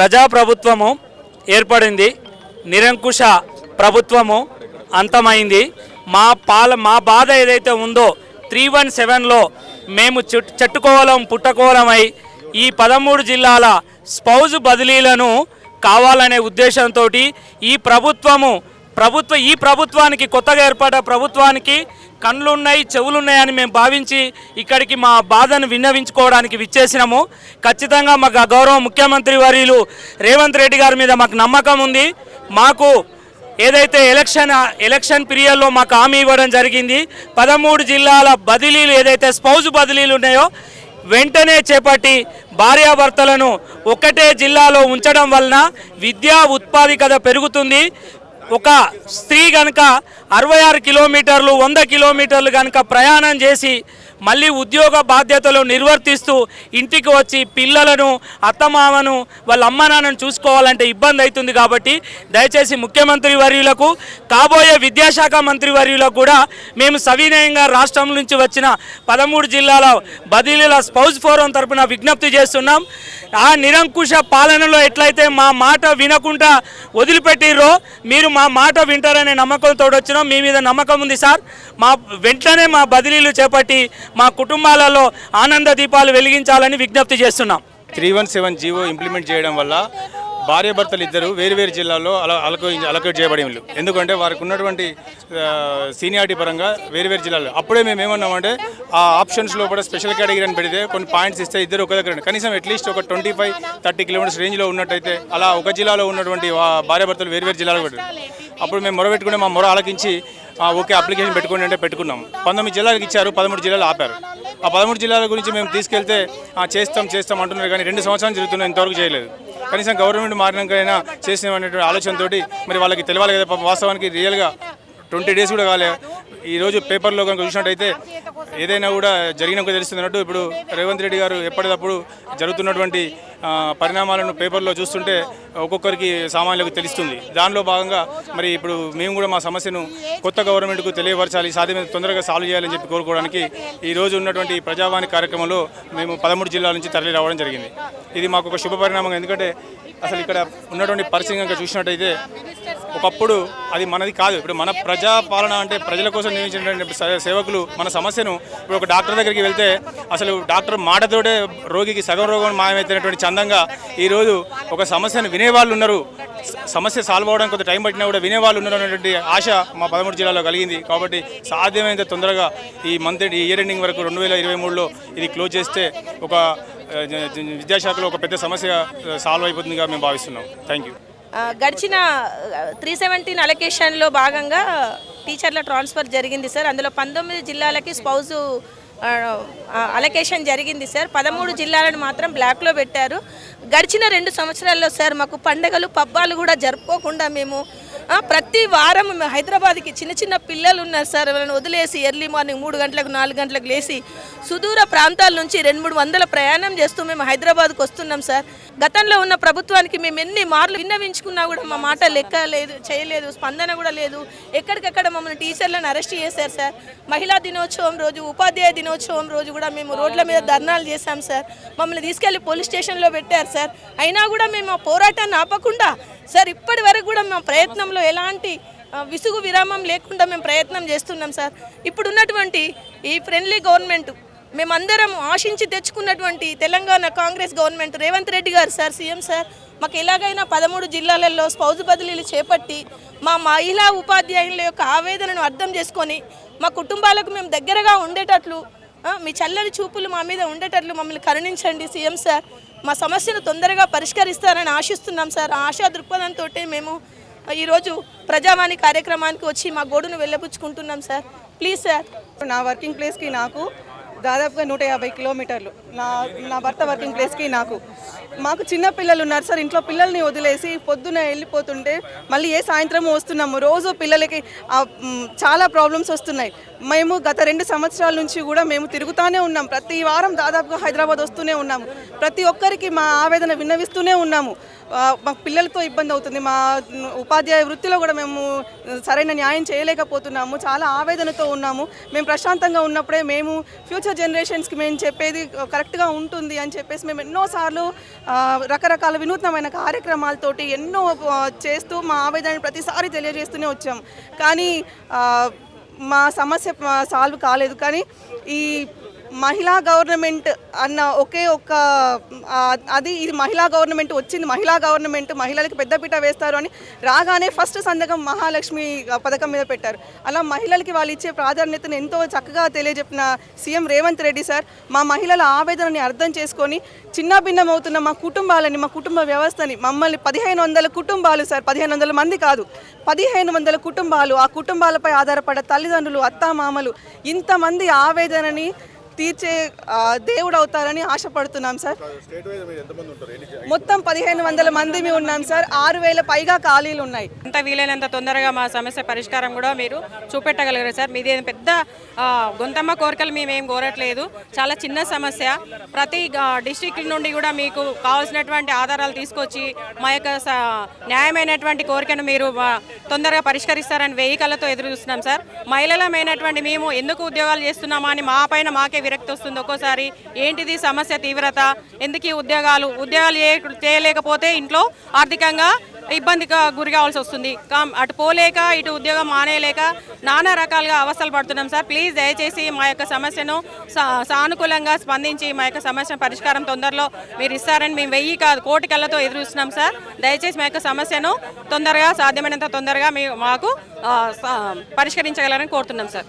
ప్రజాప్రభుత్వము ఏర్పడింది. నిరంకుశ ప్రభుత్వము అంతమైంది. మా పాల మా బాధ ఏదైతే ఉందో త్రీ వన్ సెవెన్లో మేము చెట్టు చెట్టుకోవలం పుట్టకోవలమై ఈ పదమూడు జిల్లాల స్పౌజ్ బదిలీలను కావాలనే ఉద్దేశంతో ఈ ప్రభుత్వము ప్రభుత్వ ఈ ప్రభుత్వానికి కొత్తగా ఏర్పడ్డ ప్రభుత్వానికి కళ్ళున్నాయి చెవులున్నాయని మేము భావించి ఇక్కడికి మా బాధను విన్నవించుకోవడానికి విచ్చేసినాము. ఖచ్చితంగా మాకు గౌరవ ముఖ్యమంత్రి వర్యులు రేవంత్ రెడ్డి గారి మీద మాకు నమ్మకం ఉంది. మాకు ఏదైతే ఎలక్షన్ ఎలక్షన్ పీరియడ్లో మాకు హామీ ఇవ్వడం జరిగింది పదమూడు జిల్లాల బదిలీలు ఏదైతే స్పౌజ్ బదిలీలు ఉన్నాయో వెంటనే చేపట్టి భార్యాభర్తలను ఒకటే జిల్లాలో ఉంచడం వలన విద్యా ఉత్పాదికత పెరుగుతుంది. ఒక స్త్రీ కనుక అరవై ఆరు కిలోమీటర్లు వంద కిలోమీటర్లు కనుక ప్రయాణం చేసి మళ్ళీ ఉద్యోగ బాధ్యతలు నిర్వర్తిస్తూ ఇంటికి వచ్చి పిల్లలను అత్తమామను వాళ్ళ అమ్మ నాన్నను చూసుకోవాలంటే ఇబ్బంది అవుతుంది కాబట్టి దయచేసి ముఖ్యమంత్రి వర్యులకు కాబోయే విద్యాశాఖ మంత్రి వర్యులకు కూడా మేము సవినయంగా రాష్ట్రం నుంచి వచ్చిన పదమూడు జిల్లాల బదిలీల స్పౌజ్ ఫోరం తరపున విజ్ఞప్తి చేస్తున్నాం. ఆ నిరంకుశ పాలనలో ఎట్లయితే మా మాట వినకుండా వదిలిపెట్టిర్రో మీరు మా మాట వింటారనే నమ్మకంతో వచ్చినాం మీ మీద నమ్మకం ఉంది సార్. మా వెంటనే మా బదిలీలు చేపట్టి మా కుటుంబాలలో ఆనంద దీపాలు వెలిగించాలని విజ్ఞప్తి చేస్తున్నాం. Three one seven GO implement చేయడం వల్ల భార్యాభర్తలు ఇద్దరు వేరు వేరు జిల్లాల్లో అలా అలకో అలకేట్ చేయబడి ఎందుకంటే వారికి ఉన్నటువంటి సీనియారిటీ పరంగా వేరు వేరు అప్పుడే మేము ఏమన్నామంటే ఆ ఆప్షన్స్లో కూడా స్పెషల్ కేటగిరీ అని పెడితే కొన్ని పాయింట్స్ ఇస్తే ఇద్దరు ఒక దగ్గర కనీసం అట్లీస్ట్ ఒక ట్వంటీ ఫైవ్ థర్టీ కిలోమీటర్స్ రేంజ్లో ఉన్నట్టయితే అలా ఒక జిల్లాలో ఉన్నటువంటి వా- భార్యాభర్తలు వేరు వేరు జిల్లాలో పెట్టారు అప్పుడు మేము మొరబెట్టుకునే మా మొర ఆలకించి ఓకే అప్లికేషన్ పెట్టుకోండి అంటే పెట్టుకున్నాం. పంతొమ్మిది జిల్లాలకు ఇచ్చారు పదమూడు జిల్లాలు ఆపారు. ఆ పదమూడు జిల్లాల గురించి మేము తీసుకెళ్తే చేస్తాం చేస్తాం అంటున్నారు కానీ రెండు సంవత్సరాలు జరుగుతున్నాయి ఇంతవరకు చేయలేదు. కనీసం గవర్నమెంట్ మారినాకైనా చేసిన ఆలోచనతోటి మరి వాళ్ళకి తెలియాలి కదా వాస్తవానికి రియల్గా ట్వంటీ డేస్ కూడా కాలే. ఈరోజు పేపర్లో కనుక చూసినట్టయితే ఏదైనా కూడా జరిగినాక తెలుస్తున్నట్టు ఇప్పుడు రేవంత్ రెడ్డి గారు ఎప్పటికప్పుడు జరుగుతున్నటువంటి పరిణామాలను పేపర్లో చూస్తుంటే ఒక్కొక్కరికి సామాన్యులకు తెలుస్తుంది. దానిలో భాగంగా మరి ఇప్పుడు మేము కూడా మా సమస్యను కొత్త గవర్నమెంట్కు తెలియపరచాలి సాధ్యమైన తొందరగా సాల్వ్ చేయాలని చెప్పి కోరుకోవడానికి ఈ రోజు ఉన్నటువంటి ప్రజావాణి కార్యక్రమంలో మేము పదమూడు జిల్లాల నుంచి తరలి రావడం జరిగింది. ఇది మాకు ఒక శుభ పరిణామం ఎందుకంటే అసలు ఇక్కడ ఉన్నటువంటి పరిస్థితి కనుక చూసినట్టయితే ఒకప్పుడు అది మనది కాదు. ఇప్పుడు మన ప్రజా పాలన అంటే ప్రజల కోసం నియమించినటువంటి సేవకులు మన సమస్యను ఇప్పుడు ఒక డాక్టర్ దగ్గరికి వెళ్తే అసలు డాక్టర్ మాటతోటే రోగికి సగం రోగం మాయమైతున్నటువంటి చందంగా ఈరోజు ఒక సమస్యను వినేవాళ్ళు ఉన్నారు. సమస్య సాల్వ్ అవ్వడానికి కొంత టైం పట్టినా కూడా వినేవాళ్ళు ఉన్నారు అనేటువంటి ఆశ మా పదమూడు జిల్లాలో కలిగింది. కాబట్టి సాధ్యమైనంత తొందరగా ఈ మంత్ ఈ ఇయర్ ఎండింగ్ వరకు రెండు వేల ఇరవై మూడులో ఇది క్లోజ్ చేస్తే ఒక విద్యాశాఖలో ఒక పెద్ద సమస్య సాల్వ్ అయిపోతుందిగా మేము భావిస్తున్నాం. థ్యాంక్ యూ గడిచిన త్రీ సెవెంటీన్ అలొకేషన్లో భాగంగా టీచర్ల ట్రాన్స్ఫర్ జరిగింది సార్ అందులో పంతొమ్మిది జిల్లాలకి స్పౌజు అలొకేషన్ జరిగింది సార్ పదమూడు జిల్లాలను మాత్రం బ్లాక్లో పెట్టారు. గడిచిన రెండు సంవత్సరాల్లో సార్ మాకు పండగలు పబ్బాలు కూడా జరుపుకోకుండా మేము ప్రతి వారం మేము హైదరాబాద్కి చిన్న చిన్న పిల్లలు ఉన్నారు సార్. వాళ్ళని వదిలేసి ఎర్లీ మార్నింగ్ మూడు గంటలకు నాలుగు గంటలకు లేచి సుదూర ప్రాంతాల నుంచి రెండు మూడు వందల ప్రయాణం చేస్తూ మేము హైదరాబాద్కు వస్తున్నాం సార్. గతంలో ఉన్న ప్రభుత్వానికి మేము ఎన్ని మార్లు విన్నవించుకున్నా కూడా మా మాట లెక్క లేదు చేయలేదు స్పందన కూడా లేదు. ఎక్కడికక్కడ మమ్మల్ని టీచర్లను అరెస్ట్ చేశారు సార్. మహిళా దినోత్సవం రోజు ఉపాధ్యాయ దినోత్సవం రోజు కూడా మేము రోడ్ల మీద ధర్నాలు చేశాం సార్. మమ్మల్ని తీసుకెళ్ళి పోలీస్ స్టేషన్లో పెట్టారు సార్. అయినా కూడా మేము ఆ పోరాటాన్ని ఆపకుండా సార్ ఇప్పటి వరకు కూడా మా ప్రయత్నంలో ఎలాంటి విసుగు విరామం లేకుండా మేము ప్రయత్నం చేస్తున్నాం సార్. ఇప్పుడున్నటువంటి ఈ ఫ్రెండ్లీ గవర్నమెంట్ మేమందరం ఆశించి తెచ్చుకున్నటువంటి Telangana Congress government Revanth Reddy garu sir CM sir మాకు ఎలాగైనా పదమూడు జిల్లాలలో స్పౌజు బదిలీలు చేపట్టి మా మహిళా ఉపాధ్యాయుల యొక్క ఆవేదనను అర్థం చేసుకొని మా కుటుంబాలకు మేము దగ్గరగా ఉండేటట్లు మీ చల్లని చూపులు మా మీద ఉండేటట్లు మమ్మల్ని కరుణించండి సీఎం సార్. మా సమస్యను తొందరగా పరిష్కరిస్తారని ఆశిస్తున్నాం సార్. ఆశా దృక్పథంతో మేము ఈరోజు ప్రజావాణి కార్యక్రమానికి వచ్చి మా గోడును వెళ్ళబుచ్చుకుంటున్నాం సార్. Please sir. నా వర్కింగ్ ప్లేస్కి నాకు దాదాపుగా నూట యాభై కిలోమీటర్లు. నా నా భర్త వర్కింగ్ ప్లేస్కి నాకు. మాకు చిన్న పిల్లలు ఉన్నారు సార్ ఇంట్లో పిల్లల్ని వదిలేసి పొద్దున వెళ్ళిపోతుంటే మళ్ళీ ఏ సాయంత్రం వస్తున్నాము రోజు పిల్లలకి చాలా ప్రాబ్లమ్స్ వస్తున్నాయి. మేము గత రెండు సంవత్సరాల నుంచి కూడా మేము తిరుగుతూనే ఉన్నాం. ప్రతి వారం దాదాపుగా హైదరాబాద్ వస్తూనే ఉన్నాము. ప్రతి ఒక్కరికి మా ఆవేదన విన్నవిస్తూనే ఉన్నాము. మా మాకు పిల్లలతో ఇబ్బంది అవుతుంది. మా ఉపాధ్యాయ వృత్తిలో కూడా మేము సరైన న్యాయం చేయలేకపోతున్నాము. చాలా ఆవేదనతో ఉన్నాము. మేము ప్రశాంతంగా ఉన్నప్పుడే మేము ఫ్యూచర్ జనరేషన్స్కి మేము చెప్పేది కరెక్ట్గా ఉంటుంది అని చెప్పేసి మేము ఎన్నోసార్లు రకరకాల వినూత్నమైన కార్యక్రమాలతోటి ఎన్నో చేస్తూ మా ఆవేదనని ప్రతిసారి తెలియజేస్తూనే వచ్చాం. కానీ మా సమస్య సాల్వ్ కాలేదు. కానీ ఈ మహిళా గవర్నమెంట్ అన్న ఒకే ఒక్క అది ఇది మహిళా గవర్నమెంట్ వచ్చింది. మహిళా గవర్నమెంట్ మహిళలకు పెద్దపీట వేస్తారు అని రాగానే ఫస్ట్ సందకం మహాలక్ష్మి పథకం మీద పెట్టారు. అలా మహిళలకి వాళ్ళు ఇచ్చే ప్రాధాన్యతను ఎంతో చక్కగా తెలియజెప్పిన సీఎం రేవంత్ రెడ్డి సార్ మా మహిళల ఆవేదనని అర్థం చేసుకొని చిన్న భిన్నమవుతున్న మా కుటుంబాలని మా కుటుంబ వ్యవస్థని మమ్మల్ని పదిహేను వందల కుటుంబాలు సార్ పదిహేను వందల మంది కాదు పదిహేను వందల కుటుంబాలు ఆ కుటుంబాలపై ఆధారపడ్డ తల్లిదండ్రులు అత్తామామలు ఇంతమంది ఆవేదనని తీర్చే దేవుడు అవుతారని ఆశపడుతున్నాం సార్. మొత్తం పదిహేను వందల మంది మేము ఉన్నాం సార్. ఆరు వేల పైగా ఖాళీలు ఉన్నాయి. ఎంత వీలైనంత తొందరగా మా సమస్య పరిష్కారం కూడా మీరు చూపెట్టగలరు సార్. మీది పెద్ద గొంతమ్మ కోరికలు మేమేం కోరట్లేదు. చాలా చిన్న సమస్య. ప్రతి డిస్టిక్ నుండి కూడా మీకు కావాల్సినటువంటి ఆధారాలు తీసుకొచ్చి మా యొక్క స- న్యాయమైనటువంటి కోరికను మీరు తొందరగా పరిష్కరిస్తారని వెయ్యి కళ్ళతో ఎదురు చూస్తున్నాం సార్. మహిళలమైనటువంటి మేము ఎందుకు ఉద్యోగాలు చేస్తున్నామా అని మా పైన మాకే విరక్తి వస్తుంది ఒక్కోసారి. ఏంటిది సమస్య తీవ్రత? ఎందుకు ఉద్యోగాలు? ఉద్యోగాలు చేయలేకపోతే ఇంట్లో ఆర్థికంగా ఇబ్బందిగా గురి కావాల్సి వస్తుంది. అటు పోలేక ఇటు ఉద్యోగం మానేయలేక నానా రకాలుగా అవస్థలు పడుతున్నాం సార్. ప్లీజ్ దయచేసి మా యొక్క సమస్యను సా- సానుకూలంగా స్పందించి మా యొక్క సమస్య పరిష్కారం తొందరలో మీరు ఇస్తారని మేము వెయ్యి కాదు కోటి కళ్ళతో ఎదురు చూస్తున్నాం సార్. దయచేసి మా యొక్క సమస్యను తొందరగా సాధ్యమైనంత తొందరగా మీ మాకు పరిష్కరించగలరని కోరుతున్నాం సార్.